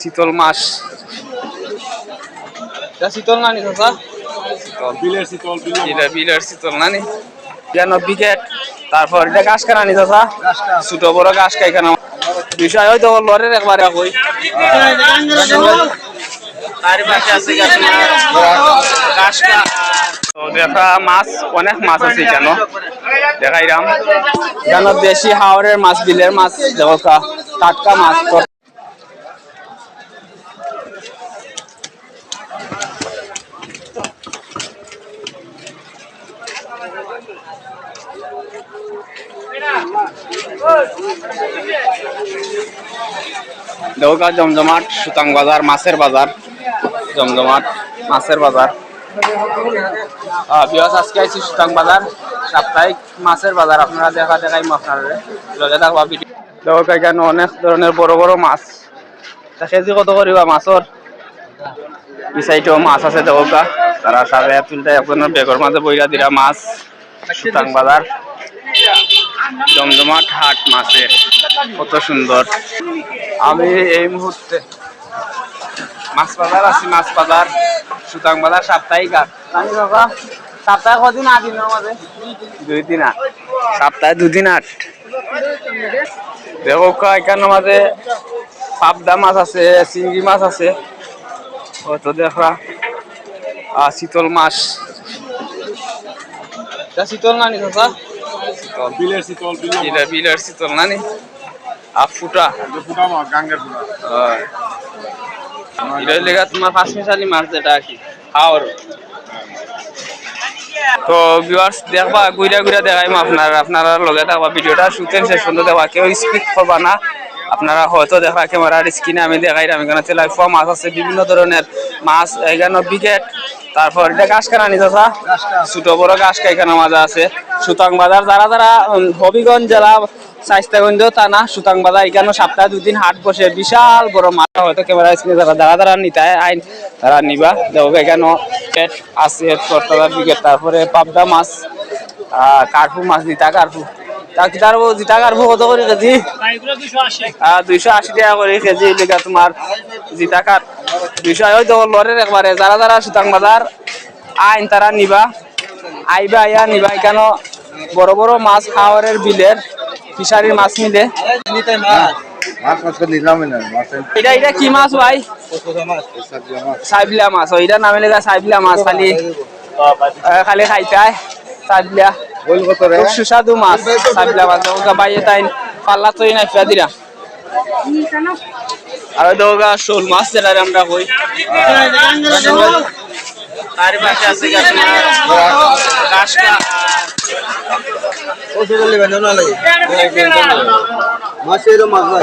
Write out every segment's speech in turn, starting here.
শীতল মাস। এটা শীতল নানি চাচা? বিলের শীতল বিলের এটা বিলের শীতল নানি। তারপর এটা গাছ কানানি চাচা? ছোট বড় গাছ খাইখানা বিষয় হয়তো লরের একবারে কই। তার পাশে আছে গাছ তো দেখা মাছ অনেক মাছ আছে কেন? দেশি হাওড়ের মাছ বিলের মাছ দেখা টাটকা মাছ দেওকা জমজমাট, সুতাং বাজার, মাছের বাজার। জমজমাট, মাছের বাজার। বিয়াস, আজকে আইছি সুতাং বাজার। সাপ্তাহিক মাছের বাজার। আপনারা দেখা দেখাই আপনারা। লগে থাকবা ভিডিও। দেওকা এখানে অনেক ধরনের বড় বড় মাছ। কেজি কত করিবা মাছর? এই মাছ আছে দেওকা তারা সাড়ে তুলতে আপনার বেগর মাঝে বইরা দিরা মাছ। সুতাং বাজার। জমজমাট হাট মাছের কত সুন্দর। আমি এই মুহূর্তে মাছ বাজার আছি মাছ বাজার সুতাং বাজার সাপ্তাহিক হাট। জানি বাবা সপ্তাহে কদিন আট দিনের মাঝে দুই দিন আট। সপ্তাহে দুদিন আট। দেখো এখানের মাঝে পাবদা মাছ আছে চিংড়ি মাছ আছে। কত দেখা? শীতল মাছ। শীতল নানি চাচা? বিলের শীতল এটা বিলের শীতল নানি? আর ফুটা। এটা লেগা তোমার পাঁচ মিশালি মাছ যেটা আর কি খাওয়ার তো ভিউয়ার্স দেখবা ঘুরা ঘুরা দেখাইম আপনার আপনারা লগে থাকবা ভিডিওটা শুতেন শেষ পর্যন্ত দেখবা কেউ স্কিপ করবা না। আপনারা হয়তো দেখা ক্যামেরার স্ক্রিনে আমি দেখাই, আমি এখানে তেলাই ফোয়া মাছ আছে, বিভিন্ন ধরনের মাছ, এখানে বিকেট, তারপর এটা গাছ কানা নিতে ছোট বড় গাছ এখানে মাঝে আছে। সুতাং বাজার যারা যারা হবিগঞ্জ জেলা স্বাস্থ্যগঞ্জ থানা সুতাং বাজার এখানে সপ্তাহে দুদিন হাট বসে। বিশাল বড় মাছ হয়তো ক্যামেরা স্ক্রিনে যারা যারা যারা নিতে আইন, তারা নিবা। দেখো, এখানে পেট আছে বিকেট তারপরে পাবদা মাছ কার্পু মাছ দিতা, কার্পু। কত করে কেজি? দুইশো আশি। টাকা করে কেজি লেখা তোমার জিতা কার দুইশো ওই তো লরের একবারে। যারা যারা সুতাং বাজার আইন তারা নিবা। আইবা আইয়া নিবা। এখানে বড় বড় মাছ খাওয়ারের বিলের ফিশারির মাছ মিলে এটা এটা কি মাছ ভাই? সাইবলা মাছ। ওইটা নামে লেখা সাইবলা মাছ খালি। খালি খাইতাই সাইবলা খুব সুস্বাদু মাছ মাছ বাইয়ে তাই পাল্লা তৈরি নাই ফিয়া দিরা। আর শোল মাছ যেটা আমরা কই। পাশে আছে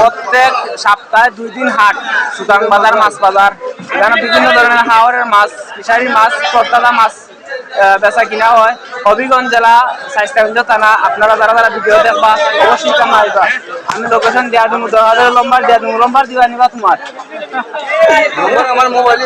প্রত্যেক সপ্তাহে দুই দিন হাট সুতাং বাজার মাছ বাজার। এখানে বিভিন্ন ধরনের হাওরের মাছ ফিশারির মাছ কর্তাদা মাছ। বেচা কিনা হয়। হবিগঞ্জ জেলা স্বাস্থ্যগঞ্জ থানা, আপনারা যারা যারা ভিডিও দেখবা, অবশ্যই কেমন আসবা আমি লোকেশন দিয়া দিব দশ হাজার লম্বার দিয়া দিব লম্বার দিবা, নিবা তোমার। আমার মোবাইলে